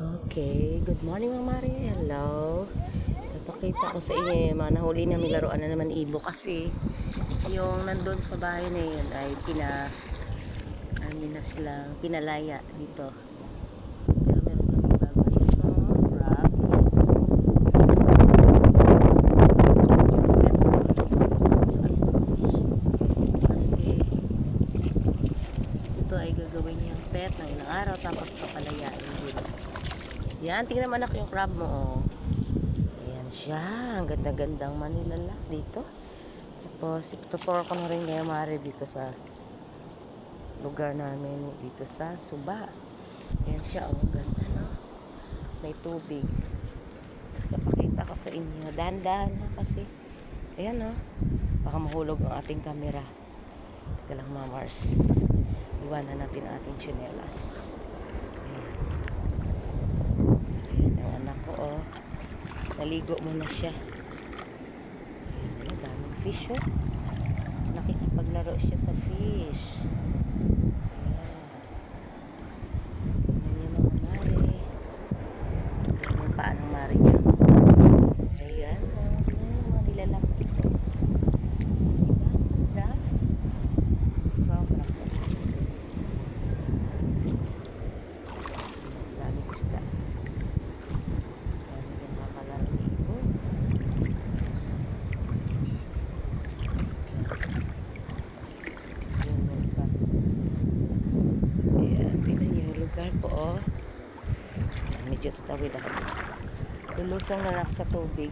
Okay, good morning mga Mari. Hello. Napakita ko sa inyo yung mga nahuli na laruan na naman ibo kasi yung nandun sa bahay na yun ay pina ano na sila pinalaya dito. Pero meron kami bago dito. Crab. Tsaka isang fish. Kasi ito ay gagawin niyang pet ng ilang araw tapos papalayain dito. Yan, tingnan mo anak yung crab mo. Oh. Ayan siya. Ang ganda-gandang manilalak dito. Tapos, ituturo ko na rin kaya mare dito sa lugar namin dito sa Suba. Ayan siya. Oh, ganda no? May tubig. Tapos napakita ko sa inyo. Dahan-dahan na kasi. Ayan no? Baka mahulog ang ating camera. Teka lang mga Mars. Iwanan natin ang ating chinelas. Ayan. Ang anak ko, oh. Naligo muna siya. Ayan, daming fish, oh. Nakikipaglaro siya sa fish. Ayan. Tingnan niyo mga mari. Ayan yung paa ng mari niya. Ayan, oh. Ayan, mga nilalak dito. Diba? Ang ganda. Sobra. Daming isda. Dami din makalarang ibon. Yun, pa. Ayan, tingnan lugar ko, oh. Medyo tutawid ako. Lulusong na lang sa tubig.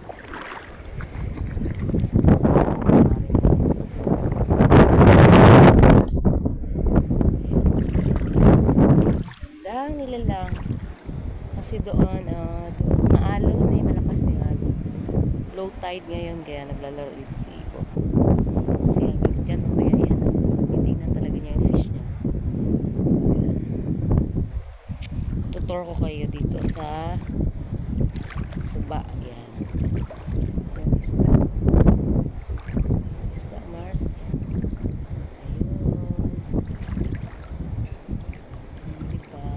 Lang nila lang. Kasi doon, ah, doon maalo na yung malakas yung ano. Low tide ngayon, kaya naglalaro dito si Ibo. Kasi hanggang dyan, kaya yan. Hindi na talaga niya yung fish niya. Ayan. Tutor ko kayo dito sa suba. Yan. Yung isda. Isda Mars. Ayun. Hindi ba?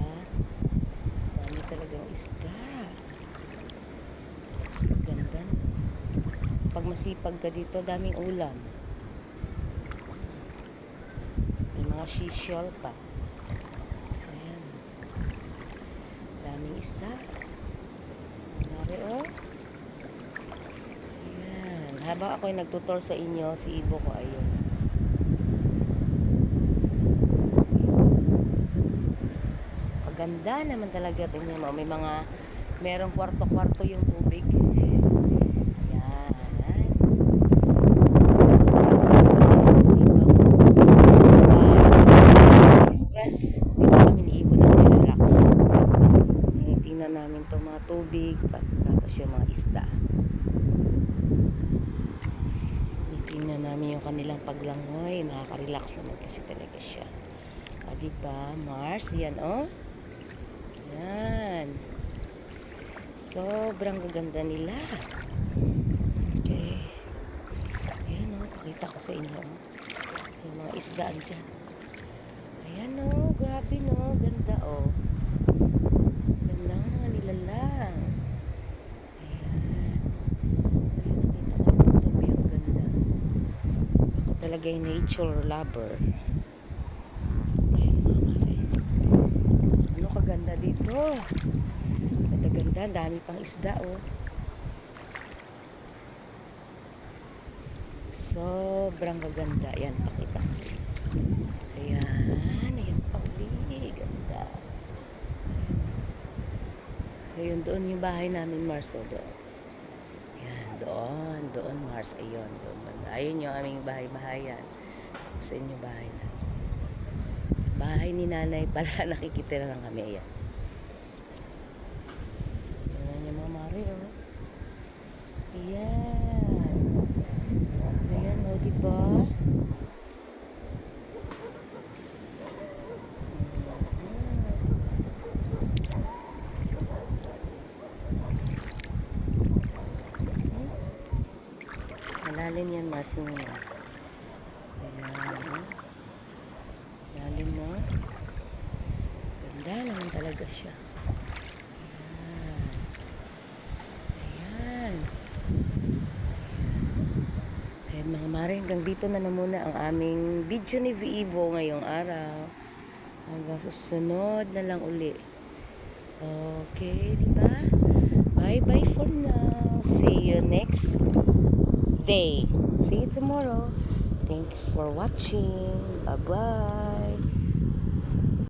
Dami talagang isda. Ganda. Pag masipag ka dito, daming ulam. May mga seashell pa. Ayan. Daming isda. Mari oh. Ayan. Habang ako'y nagtutor sa inyo, si Ibo ko ayun. Paganda naman talaga tingnan mo. May mga merong kwarto-kwarto yung tubig. Yan. Stress. Dito kami ni Ibo na relax. Tinitingnan namin itong mga tubig at tapos yung mga isda. Tinitingnan namin yung kanilang paglangoy. Nakaka-relax naman kasi talaga siya. Ah, diba? Mars, yan oh. Yan. Sobrang gaganda nila. Okay. Ayan o, pakita ko sa inyo. oh. Yung mga isdaan dyan. Ayan o, grabe no. Ganda o. Ganda nga nila lang. Ayan. Ayan, nakita ko yung tabi. Ang ganda. Yung nature lover. Ayan. Ano kaganda dito? Ganda-ganda, dami pang isda oh. Sobrang gaganda. Yan, pakita ko sa. Ayan, ayan pa uli. Ganda. Ayun, doon yung bahay namin, Mars. Oh, doon. Doon. Doon, Mars. Ayun, doon. banda. Ayun yung aming bahay-bahayan. Sa inyo bahay na. Bahay ni nanay pala nakikitira lang kami. Ayan Malalim yan, Marcel. Ayan. Lalim na. Ganda naman talaga siya. Ayan. Ayan. Ayan mga mare, hanggang dito na na muna ang aming video ni Vivo ngayong araw. Hanggang susunod na lang uli. Okay, di ba? Bye-bye for now. See you next day. See you tomorrow. Thanks for watching. Bye-bye.